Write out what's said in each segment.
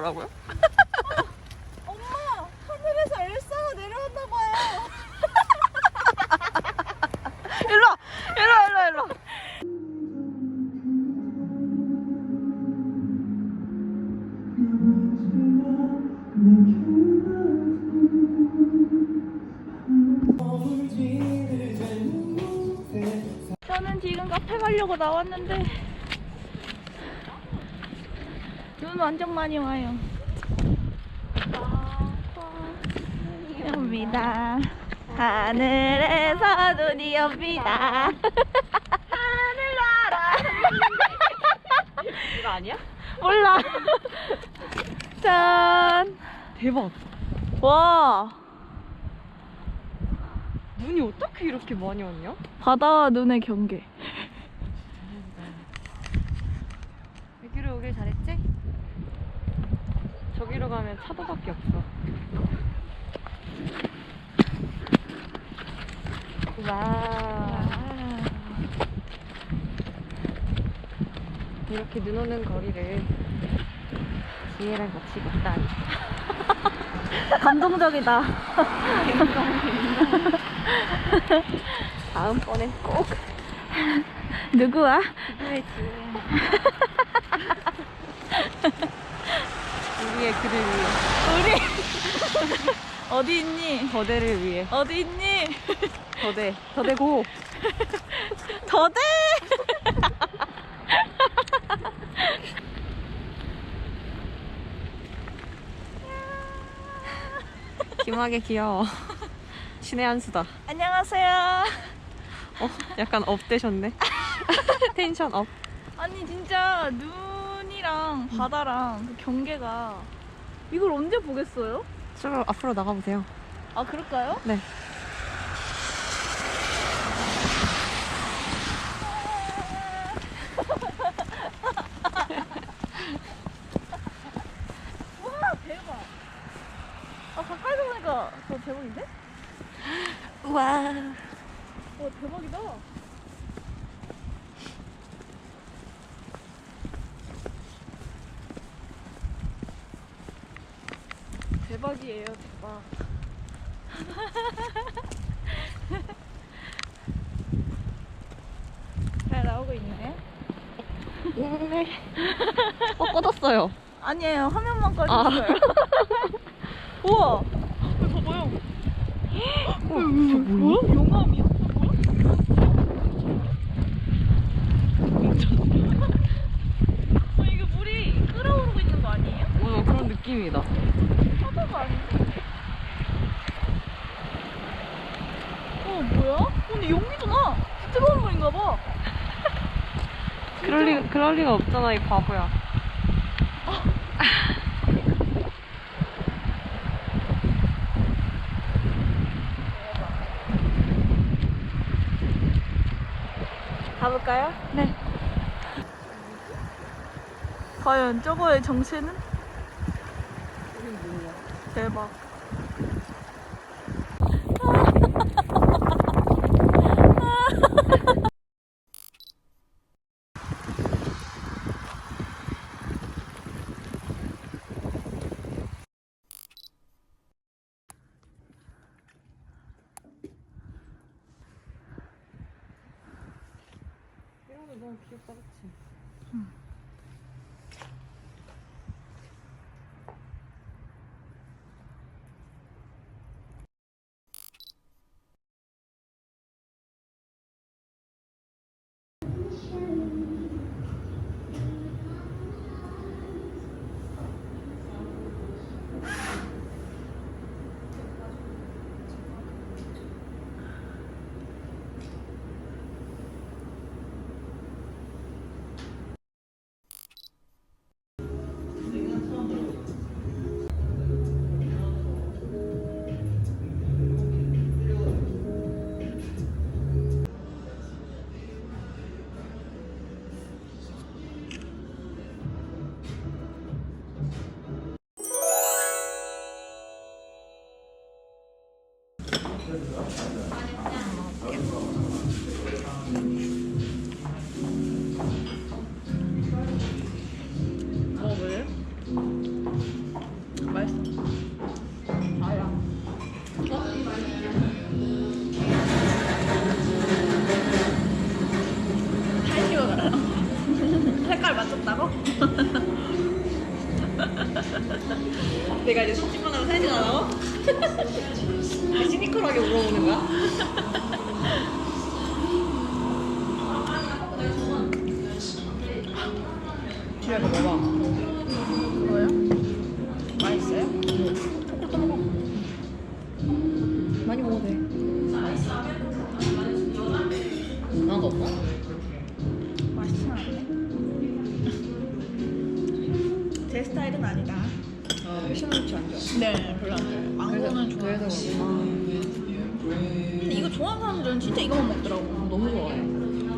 뭐라고요? 엄마 하늘에서 엘사가 봐요. 일로 와! 일로 와, 일로 와, 일로 와. 저는 지금 카페 가려고 나왔는데 눈 완전 많이 와요. 옵니다. 하늘에서 눈이 옵니다. 하늘 나라. 이거 아니야? 몰라. 짠. 대박. 와. 눈이 어떻게 이렇게 많이 왔냐? 바다와 눈의 경계. 여기로 오길 잘했지? 저기로 가면 차도밖에 없어. 와. 이렇게 눈 오는 거리를 지혜랑 같이 걷다니. 감동적이다. 다음번엔 꼭 누구야? 기도해 지혜. 우리의 그를 위해, 우리 어디 있니? 거대를 위해, 어디 있니? 거대, 거대고. 더대. 김하게 귀여워. 신의 한 수다. 안녕하세요. 어, 약간 업되셨네. 텐션 업. 아니 진짜 눈 이랑 바다랑 그 경계가 이걸 언제 보겠어요? 좀 앞으로 나가보세요. 아 그럴까요? 네. 와 대박. 아 가까이서 보니까 더 대박인데? 우와. 와 대박이다. 대박이에요 대박. 잘 나오고 있네. 네. 어, 꺼졌어요. 아니에요 화면만 아. 꺼졌어요. 우와. 이거 봐봐요. 어, 저 뭐야? 용암이야? 뭐야? 어, 이게 물이 끓어오르고 있는 거 아니에요? 어, 그런 느낌이다. 바다가 아닌데? 어, 뭐야? 어, 근데 용기잖아. 뜨거운 물인가 봐. 그럴 리, 리가 없잖아, 이 바보야. 가볼까요? 네. 과연 저거의 정체는? 대박. 귀엽다, 그치? 어, 왜? 내가 이제 손짓만 하면 사진이 나와? 아, 시니컬하게 물어보는 거야? 아, 뒤에 봐봐 아니다. 아, 시원치 안 좋아. 네, 별로 안 좋아요. 망고는 좋아요. 그렇구나. 근데 이거 좋아하는 사람들은 진짜 이거만 먹더라고. 너무 좋아해.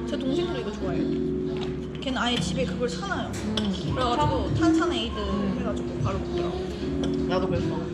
제 동생도 이거 좋아해요. 걔는 아예 집에 그걸 사놔요. 음. 그래가지고 탄산 에이드 해가지고 바로 먹더라고. 나도 그랬어.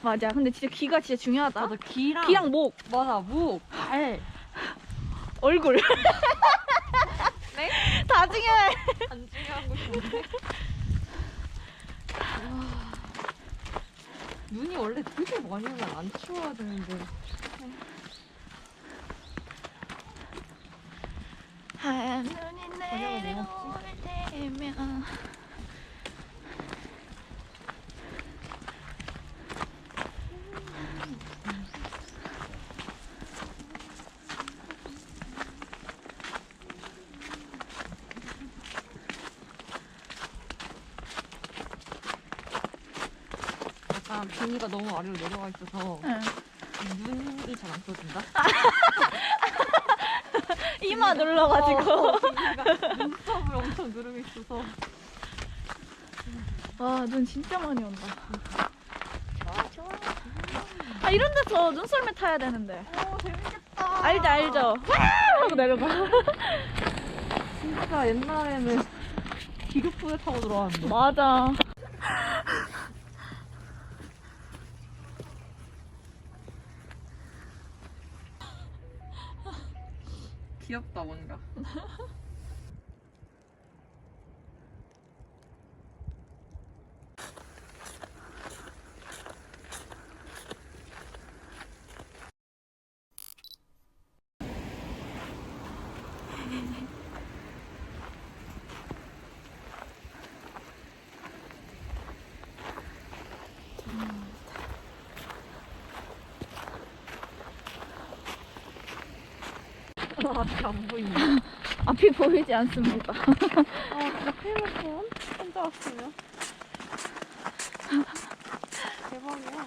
맞아. 근데 진짜 귀가 진짜 중요하다. 맞아, 귀랑. 귀랑 목, 맞아, 목, 발. 얼굴. 네? 다 중요해. 안 중요한 곳이 뭔데? 와. 눈이 원래 되게 많이 오면 안 치워야 되는데. 하얀 눈이 저녁은 뭐 내려올 때면 비니가 너무 아래로 내려가 있어서 응. 눈이 잘 안 떠진다. 이마 눌러가지고 어, 비니가 눈썹을 엄청 누르고 있어서. 와 눈 진짜 많이 온다 아 좋아 아 이런 데서 눈썰매 타야 되는데 오, 재밌겠다. 알죠 알죠 와 하고 내려가 진짜 옛날에는 기급부에 타고 들어왔는데. 맞아 귀엽다, 뭔가. 아, 앞이 안 보이네. 앞이 보이지 않습니다 아, 진짜 큰일 났어. 혼자 왔으면. 대박이야.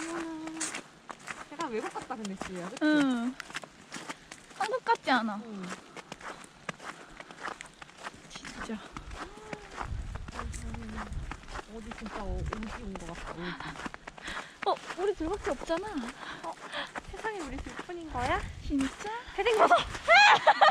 어머나. 약간 외국 같다, 근데 지우야. 그치? 응 한국 같지 않아 응. 진짜 어디 진짜 어- 오지 온것 같다, 오지. 어 우리 둘밖에 없잖아 세상에 우리 둘뿐인 거야? 진짜 헤딩 벗어!